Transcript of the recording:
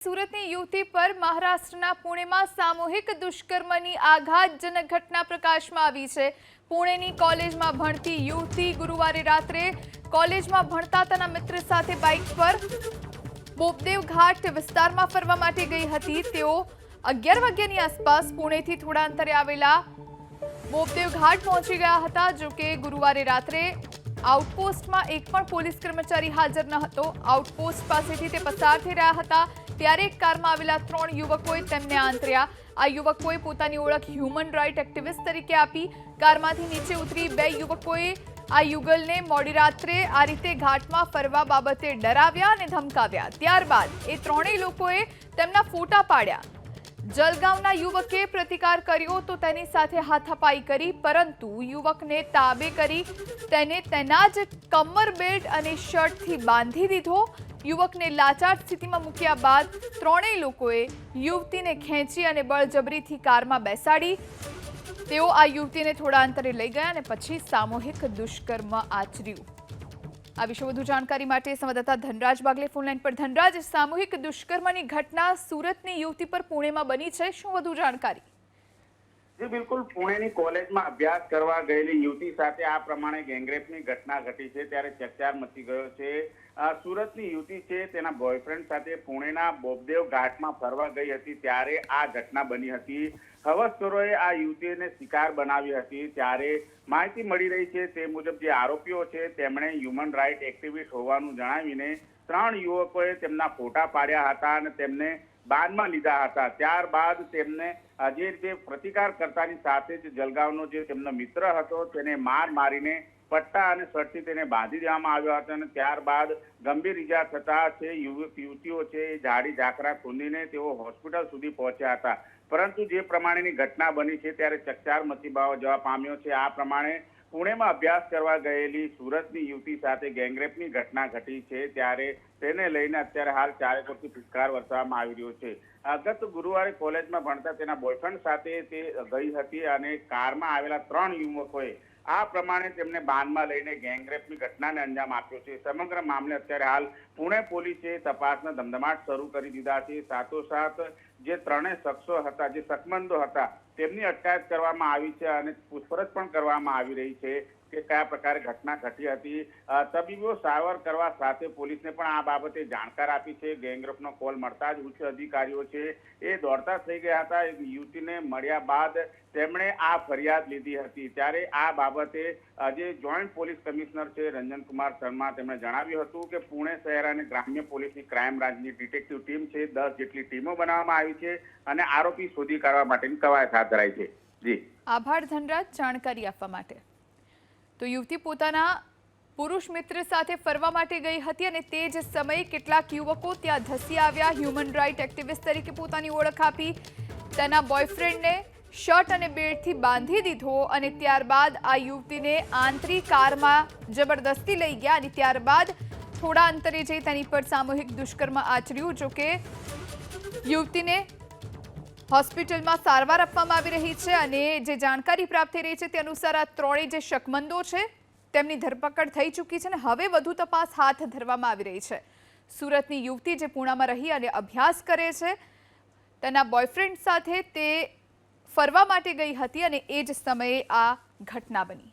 સુરતની યુવતી પર મહારાષ્ટ્રના પુણેમાં સામૂહિક દુષ્કર્મની આઘાતજનક ઘટના પ્રકાશમાં આવી છે. પુણેની કોલેજમાં ભણતી યુવતી ગુરુવારે રાત્રે કોલેજમાં ભણતા તેના મિત્ર સાથે બાઇક પર બોપદેવ ઘાટ વિસ્તારમાં ફરવા માટે ગઈ હતી. તેઓ અગિયાર વાગ્યાની આસપાસ પુણેથી થોડા અંતરે આવેલા બોપદેવ ઘાટ પહોંચી ગયા હતા જો કે ગુરુવારે રાત્રે આઉટપોસ્ટમાં એક પણ પોલીસ કર્મચારી હાજર ન હતો. આઉટપોસ્ટ પાસેથી તે પસાર થઈ રહ્યા હતા. ત્યારે એક કારમાં આવેલા ત્રણ યુવકોએ તેમને આંતર્યા. આ યુવકોએ પોતાની ઓળખ હ્યુમન રાઇટ એક્ટિવિસ્ટ તરીકે આપી. કારમાંથી નીચે ઉતરી બે યુવકોએ આ યુગલને મોડી રાત્રે આ રીતે ઘાટમાં ફરવા બાબતે ડરાવ્યા અને ધમકાવ્યા. ત્યારબાદ એ ત્રણેય લોકોએ તેમના ફોટા પાડ્યા. જલગાંવના યુવકે પ્રતિકાર કર્યો તો તેની સાથે હાથાપાઈ કરી, પરંતુ યુવકને તાબે કરી તેને તેના જ કમર બેલ્ટ અને શર્ટથી બાંધી દીધો. યુવકને લાચાર સ્થિતિમાં મૂક્યા બાદ ત્રણેય લોકોએ યુવતીને ખેંચી અને બળજબરીથી કારમાં બેસાડી. તેઓ આ યુવતીને થોડા અંતરે લઈ ગયા અને પછી સામૂહિક દુષ્કર્મ આચર્યું. આ વિશે વધુ જાણકારી માટે સંવાદદાતા ધનરાજ બાગલે ફોનલાઈન પર. ધનરાજ, સામૂહિક દુષ્કર્મની ઘટના સુરતની યુવતી પર પુણેમાં બની છે. શું વધુ જાણકારી? જી, બિલકુલ. પુણેની કોલેજમાં અભ્યાસ કરવા ગયેલી યુવતી સાથે આ પ્રમાણે ગેંગરેપની ઘટના ઘટી છે, ત્યારે ચકચાર મચી ગયો છે. સુરતની યુવતી છે, તેના બોયફ્રેન્ડ સાથે પુણેના બોબદેવ ઘાટમાં ફરવા ગઈ હતી, ત્યારે આ ઘટના બની હતી. હવસખોરોએ આ યુવતીને શિકાર બનાવી હતી, ત્યારે માહિતી મળી રહી છે, તે મુજબ જે આરોપીઓ છે, તેમણે હ્યુમન રાઇટ એક્ટિવિસ્ટ હોવાનું જણાવીને ત્રણ યુવકોએ તેમના ફોટા પાડ્યા હતા અને તેમને બાનમાં લીધા હતા. ત્યારબાદ તેમને જે રીતે પ્રતિકાર કરતાની સાથે જ જલગાવનો જે તેમનો મિત્ર હતો, તેને માર મારીને પટ્ટા અને શર્ટથી તેને બાંધી દેવામાં આવ્યો હતો અને ત્યારબાદ ગંભીર ઈજા થતા છે યુવક યુવતીઓ છે એ જાડી ઝાકરા ખૂંદીને તેઓ હોસ્પિટલ સુધી પહોંચ્યા હતા. પરંતુ જે પ્રમાણેની ઘટના બની છે, ત્યારે ચકચાર મચી જવા પામ્યો છે. આ પ્રમાણે પુણેમાં અભ્યાસ કરવા ગયેલી સુરતની યુવતી સાથે ગેંગરેપની ઘટના ઘટી છે, ત્યારે તેને લઈને અત્યારે હાલ ચારે તરફથી ફિટકાર વરસાવવામાં આવી રહ્યો છે. ગત ગુરુવારે કોલેજમાં ભણતા તેના બોયફ્રેન્ડ સાથે તે ગઈ હતી અને કારમાં આવેલા ત્રણ યુવકોએ આ પ્રમાણે તેમને બાનમાં લઈને ગેંગરેપની ઘટનાને અંજામ આપ્યો છે. સમગ્ર મામલે અત્યારે હાલ પુણે પોલીસે તપાસના ધમધમાટ શરૂ કરી દીધા છે. સાથોસાથ જે ત્રણેય શખ્સો હતા, જે શકમંદો હતા તેમની અટકાયત કરવામાં આવી છે અને પૂછપરછ પણ કરવામાં આવી રહી છે. કે કયા પ્રકારે ઘટના ઘટી હતી. તબીબો સારવાર કરવા સાથે પોલીસને પણ આ બાબતે જાણકાર આપી છે. ગેંગરેપનો કોલ મળતા જ ઉચ્ચ અધિકારીઓ છે. એ દોડતા થઈ ગયા હતા. એક યુવતીને મળ્યા બાદ તેમણે આ ફરિયાદ લીધી હતી. ત્યારે આ બાબતે જે જોઈન્ટ પોલીસ કમિશનર છે રંજનકુમાર શર્મા તેમણે જણાવ્યું હતું કે પુણે શહેર અને ગ્રામ્ય પોલીસની ક્રાઇમ બ્રાન્ચની ડિટેક્ટિવ ટીમ છે. દસ જેટલી ટીમો બનાવવામાં આવી છે અને આરોપી શોધી કાઢવા માટેની કવાયત હાથ ધરાઈ છે. જી. આભાર ધનરાજ. જાણકારી આપવા માટે. તો યુવતી પોતાના પુરુષ મિત્ર સાથે ફરવા માટે ગઈ હતી અને તે જ સમયે કેટલાક યુવકો ત્યાં ધસી આવ્યા. હ્યુમન રાઇટ એક્ટિવિસ્ટ તરીકે પોતાની ઓળખ આપી. તેના બોયફ્રેન્ડને શર્ટ અને બેલ્ટથી બાંધી દીધો અને ત્યારબાદ આ યુવતીને આંતરી કારમાં જબરદસ્તી લઈ ગયા અને ત્યારબાદ થોડા અંતરે જઈ તેની પર સામૂહિક દુષ્કર્મ આચર્યું, જોકે યુવતીને હોસ્પિટલમાં સારવાર આપવામાં આવી રહી છે અને જે જાણકારી પ્રાપ્ત થઈ રહી છે તે અનુસાર આ ત્રણેય જે શકમંદો છે, તેમની ધરપકડ થઈ ચૂકી છે અને હવે વધુ તપાસ હાથ ધરવામાં આવી રહી છે. સુરતની યુવતી જે પૂણામાં રહી અને અભ્યાસ કરે છે, તેના બોયફ્રેન્ડ સાથે તે ફરવા માટે ગઈ હતી અને એ જ સમયે આ ઘટના બની.